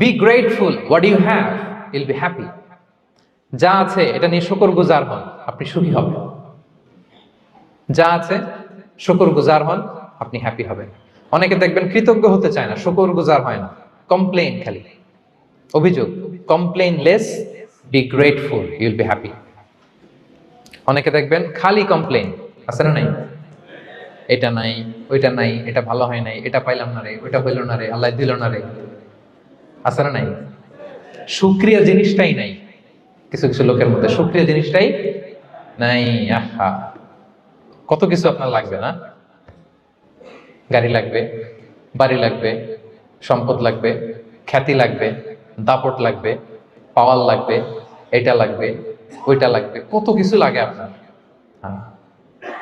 Be grateful what you have will be happy যা আছে, এটা নিয়ে শুকর গুজার হন, আপনি সুখী হবেন। যা আছে শুকর গুজার হন, আপনি হ্যাপি হবেন। অনেকে দেখবেন কৃতজ্ঞ হতে চায় না শুকর গুজার হয় না। কমপ্লেন খালি। অভিযোগ complain less be grateful you'll be happy অনেকে দেখবেন খালি কমপ্লেন আছে না নাই? এটা নাই, ওইটা নাই, এটা ভালো হয় নাই, এটা পাইলাম না রে, ওইটা হইল না রে, আল্লাহ দিল না রে। না নাই। সুক্রিয়া জিনিসটাই নাই। কিছু কিছু লোকের মধ্যে সুক্রিয়া জিনিসটাই নাই। আহা। কত কিছু আপনার লাগবে না? গাড়ি লাগবে, বাড়ি লাগবে, সম্পদ লাগবে, খ্যাতি লাগবে, দাপট লাগবে, পাওয়ার লাগবে, এটা লাগবে, ওইটা লাগবে। কত কিছু লাগে আপনার।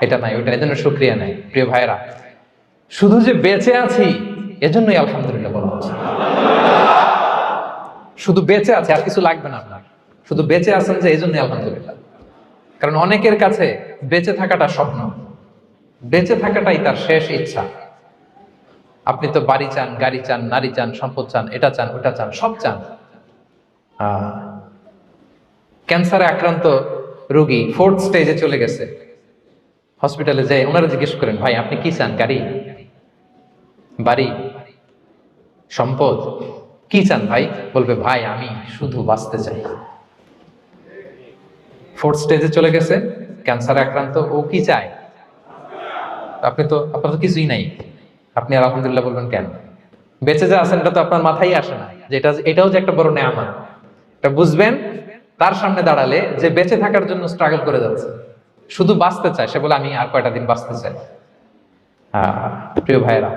এটা নাই ওইটা এজন্য সুক্রিয়া নাই। প্রিয় ভাইরা শুধু যে বেঁচে আছি, এজন্যই আলহামদুলিল্লাহ বলা হচ্ছে। শুধু বেঁচে আছে আর কিছু লাগবে না আপনার। শুধু বেঁচে আছেন যে এই জন্যই আলহামদুলিল্লাহ। কারণ অনেকের কাছে বেঁচে থাকাটা স্বপ্ন। বেঁচে থাকাটাই তার শেষ ইচ্ছা। আপনি তো বাড়ি চান, গাড়ি চান, নারী চান, সম্পদ চান, এটা চান, ওটা চান, সব চান। ক্যান্সারে আক্রান্ত রোগী ফোর্থ স্টেজে চলে গেছে। হসপিটালে যে ওনারা জিজ্ঞেস করেন, ভাই, আপনি কি চান? গাড়ি? বাড়ি? সম্পদ? কি চান ভাই? বলবে, ভাই, আমি শুধু বাঁচতে চাই। ফোর্থ স্টেজে চলে গেছে ক্যান্সারে আক্রান্ত। ও কি চায়? আপনি তো আপনার তো কিছুই নাই। আপনি আলহামদুলিল্লাহ বলবেন, কেন? বেঁচে যা আছেন, এটা তো আপনার মাথায় আসে না। যে এটা, এটাও যে একটা বড় নেয়ামত। এটা বুঝবেন, তার সামনে দাঁড়ালে যে বেঁচে থাকার জন্য স্ট্রাগল করে যাচ্ছে, শুধু বাঁচতে চায়, সে বলে, আমি আর কয়টা দিন বাঁচতে চাই? প্রিয় ভাইরা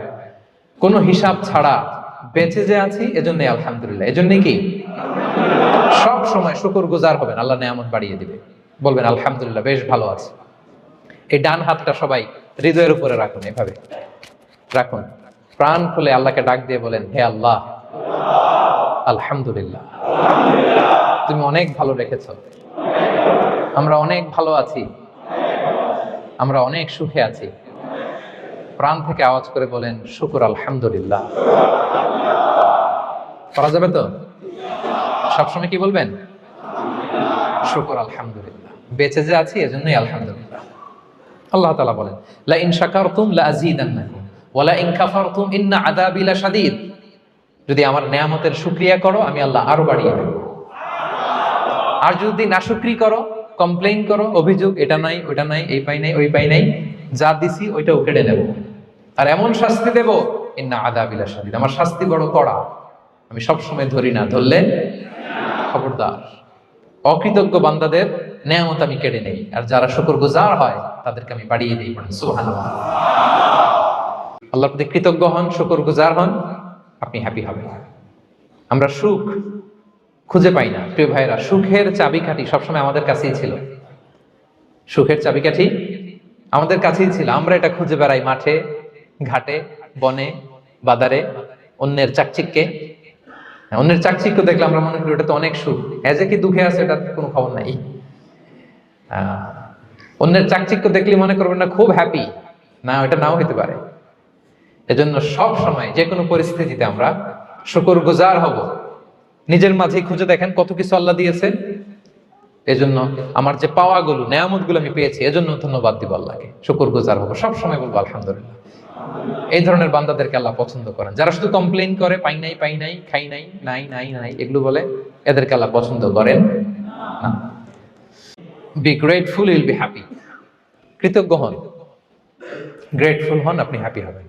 কোনো হিসাব ছাড়া বেঁচে যে আছি, এজন্য আলহামদুলিল্লাহ। এজন্য কি? সব সময় শুকর গুজার হবেন, আল্লাহ নেয়ামত বাড়িয়ে দিবে। বলবেন, আলহামদুলিল্লাহ, বেশ ভালো আছে। এই ডান হাতটা সবাই হৃদয়ের উপরে রাখুন এভাবে। রাখুন। প্রাণ খুলে আল্লাহকে ডাক দিয়ে বলেন, হে আল্লাহ, আলহামদুলিল্লাহ। তুমি অনেক ভালো রেখেছ। আমরা অনেক ভালো আছি। আমরা অনেক সুখে আছি। প্রাণ থেকে আওয়াজ করে বলেন, শুকুর আলহামদুলিল্লাহ। করা যাবে তো? সবসময় কি বলবেন? শুকুর, আলহামদুলিল্লাহ। বেঁচে যে আছি, এজন্যই আলহামদুলিল্লাহ। আল্লাহ তাআলা বলেন লা ইন শাকারতুম লা আযীদান্নাকুম ওয়া লা ইন কাফারতুম ইন্না আযাবি লাশাদীদ। যদি আমার নেয়ামতের শুকরিয়া করো, আমি আল্লাহ আরও বাড়িয়ে দেব। আর যদি নাশুকরি করো, কমপ্লেইন করো, অভিযোগ, এটা নাই, ওটা নাই, এই পাই নাই, ওই পাই নাই, যা দিছি, ওইটাও কেড়ে নেব। আর এমন শাস্তি দেব, ইন্না আযাবি লাশাদীদ। আমার শাস্তি বড় কড়া। আমি সব সময় ধরি না ধরলে খবরদার। অকৃতজ্ঞ বান্দাদের নেয়ামত আমি কেড়ে নেই আর যারা শুকর গুজার হয় তাদেরকে আমি বাড়িয়ে দিই পড়েন সুহান আল্লাহর প্রতি কৃতজ্ঞ হন শুকর গুজার হন আপনি হ্যাপি হবেন। আমরা সুখ খুঁজে পাই না। প্রিয় ভাইরা সুখের চাবিকাঠি সবসময় আমাদের কাছেই ছিল। সুখের চাবিকাঠি আমাদের কাছেই ছিল। আমরা এটা খুঁজে বেড়াই মাঠে ঘাটে বনে বাজারে অন্যের চাকচিক্যে। হ্যাঁ, অন্যের চাকচিক্য দেখলে আমরা মনে করি ওটা তো অনেক সুখ। এজে কি দুঃখে আছে এটা কোনো খবর নাই। অন্যের চাকচিক্য দেখলে মনে করবেন না খুব হ্যাপি না, ওটা নাও হতে পারে। এজন্য সব সময় যে কোনো পরিস্থিতিতে আমরা শুকর গুজার হব। নিজের মাঝে খুঁজে দেখেন কত কিছু আল্লাহ দিয়েছে। এজন্য আমার যে পাওয়াগুলো নেয়ামতগুলো আমি পেয়েছি, এজন্য ধন্যবাদ দিব আল্লাহকে। শুকর গুজার হব। সব সময় বলব, আলহামদুলিল্লাহ। এই ধরনের বান্দাদেরকে আল্লাহ পছন্দ করেন। যারা শুধু কমপ্লেন করে, পাই নাই পাই নাই, খাই নাই নাই নাই নাই, এগুলো বলে, এদেরকে আল্লাহ পছন্দ করেন be grateful will be happy কৃতজ্ঞ হন। গ্রেটফুল হন, আপনি হ্যাপি হবেন।